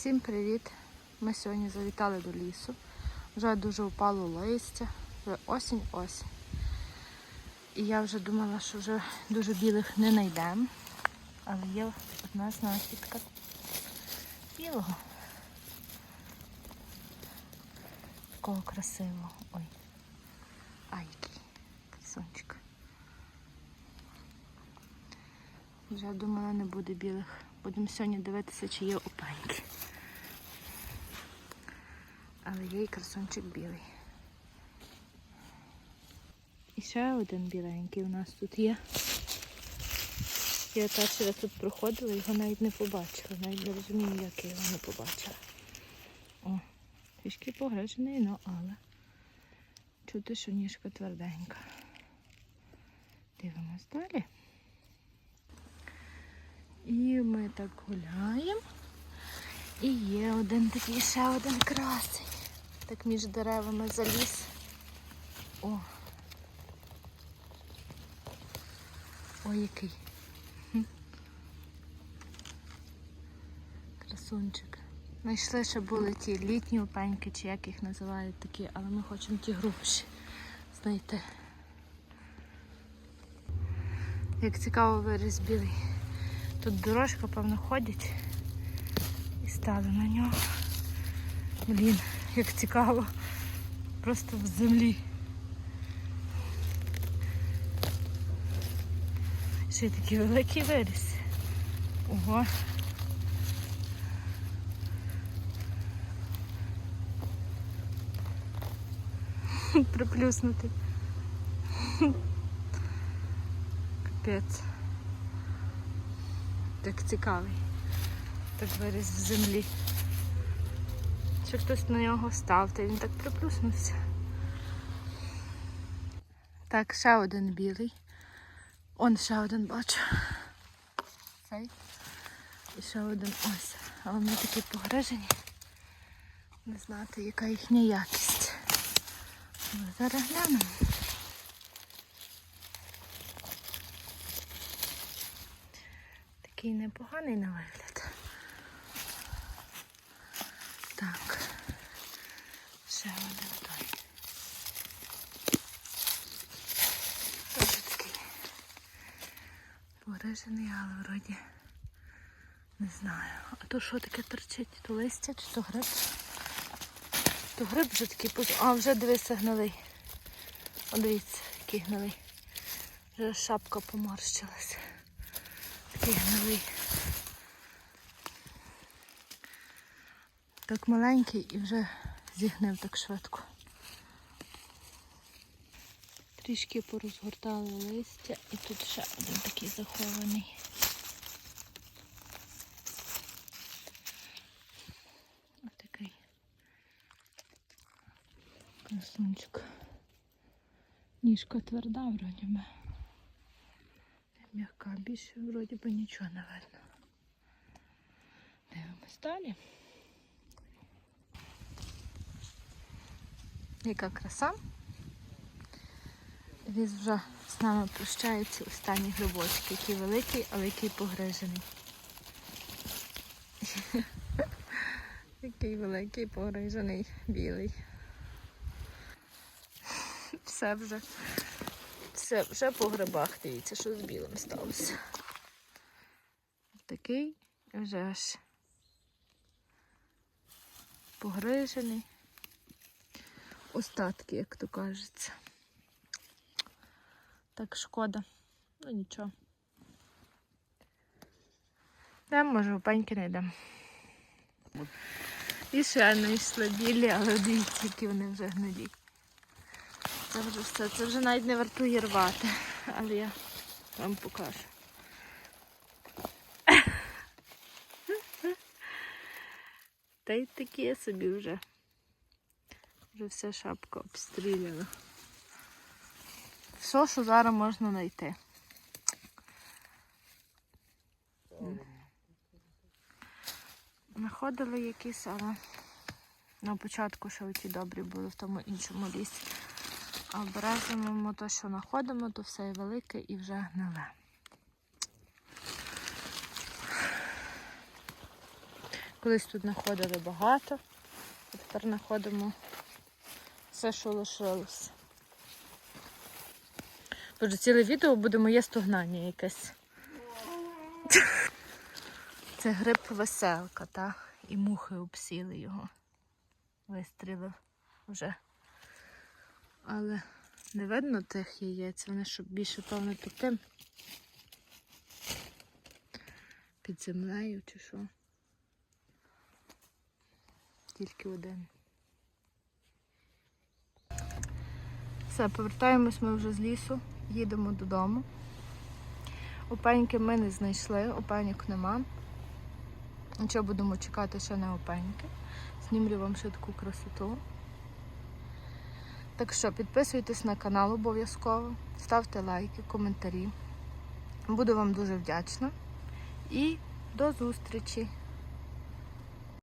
Всім привіт! Ми сьогодні завітали до лісу. Вже дуже впало листя, вже осінь-осінь. І я вже думала, що вже дуже білих не знайдемо. Але є одна знахідка білого. Такого красивого. Ой. А який красунчик. Вже думала, не буде білих. Будемо сьогодні дивитися, чи є опеньки. Але є і красунчик білий. І ще один біленький у нас тут є. Я перший раз тут проходила, його навіть не побачила. Навіть не розумію, як я його не побачила. О, трішки погрежений, ну але чути, що ніжка тверденька. Дивимось далі. І ми так гуляємо. І є один такий ще один красень. Так між деревами заліз. О. Ой, який. Красунчик. Знайшли, ще були ті літні опеньки, чи як їх називають такі, але ми хочемо ті грубші знайти. Як цікаво виріс білий. Тут дорожка, певно, ходять і стали на нього. Блін, як цікаво. Просто в землі. Ще такий великий виріс. Ого. Приплюснути. Капець. Так цікавий. Так виріс в землі. Чи хтось на нього став, та він так приплюснувся. Так, ще один білий. Он ще один бачу. Цей. І ще один ось. А вони такі погрежені. Не знати, яка їхня якість. Але зараз глянемо. Такий непоганий на вигляд. Так. Ще один той. Теж такий порижений, але вроді не знаю. А то що таке торчить? То листя чи то гриб? То гриб вже такий. А, вже дивися гнилий. О, дивіться, який гнилий. Вже шапка поморщилася. Такий гнилий. Так маленький і вже зігнив так швидко. Трішки порозгортали листя і тут ще один такий захований. Ось такий красунчик. Ніжка тверда вроді би. М'яка, більше вроді би нічого не видно. Дивимось далі. Яка краса. Віз вже з нами прощається останній грибочок, який великий, але який погрижений. Який великий погрижений, білий. Все вже. Все, вже по грибах дивіться, що з білим сталося. Такий вже аж погрижений. Остатки, як то кажеться. Так шкода. Ну нічого. Де може опеньки не йдемо. І ще знайшли білі, але дивіться, які вони вже гнилі. Це вже все, це вже навіть не вартує рвати, але я вам покажу. Та й такі собі вже. Вже вся шапка обстріляна. Все, що зараз можна знайти. Знаходили якісь, але на початку ще ті добрі були в тому іншому лісі. А березимо те, що знаходимо, то все і велике і вже гниле. Колись тут знаходили багато, а тепер знаходимо все, що лишилось. Боже, ціле відео буде моє стогнання якесь. Це гриб веселка, та? І мухи обсіли його. Вистрілив вже. Але не видно тих яєць, вони щоб більше, певно, під тим. Під землею чи що. Тільки один. Все, повертаємось ми вже з лісу, їдемо додому. Опеньки ми не знайшли, опеньок нема. Нічого будемо чекати ще на опеньки. Знімлю вам ще таку красоту. Так що підписуйтесь на канал обов'язково, ставте лайки, коментарі. Буду вам дуже вдячна. І до зустрічі!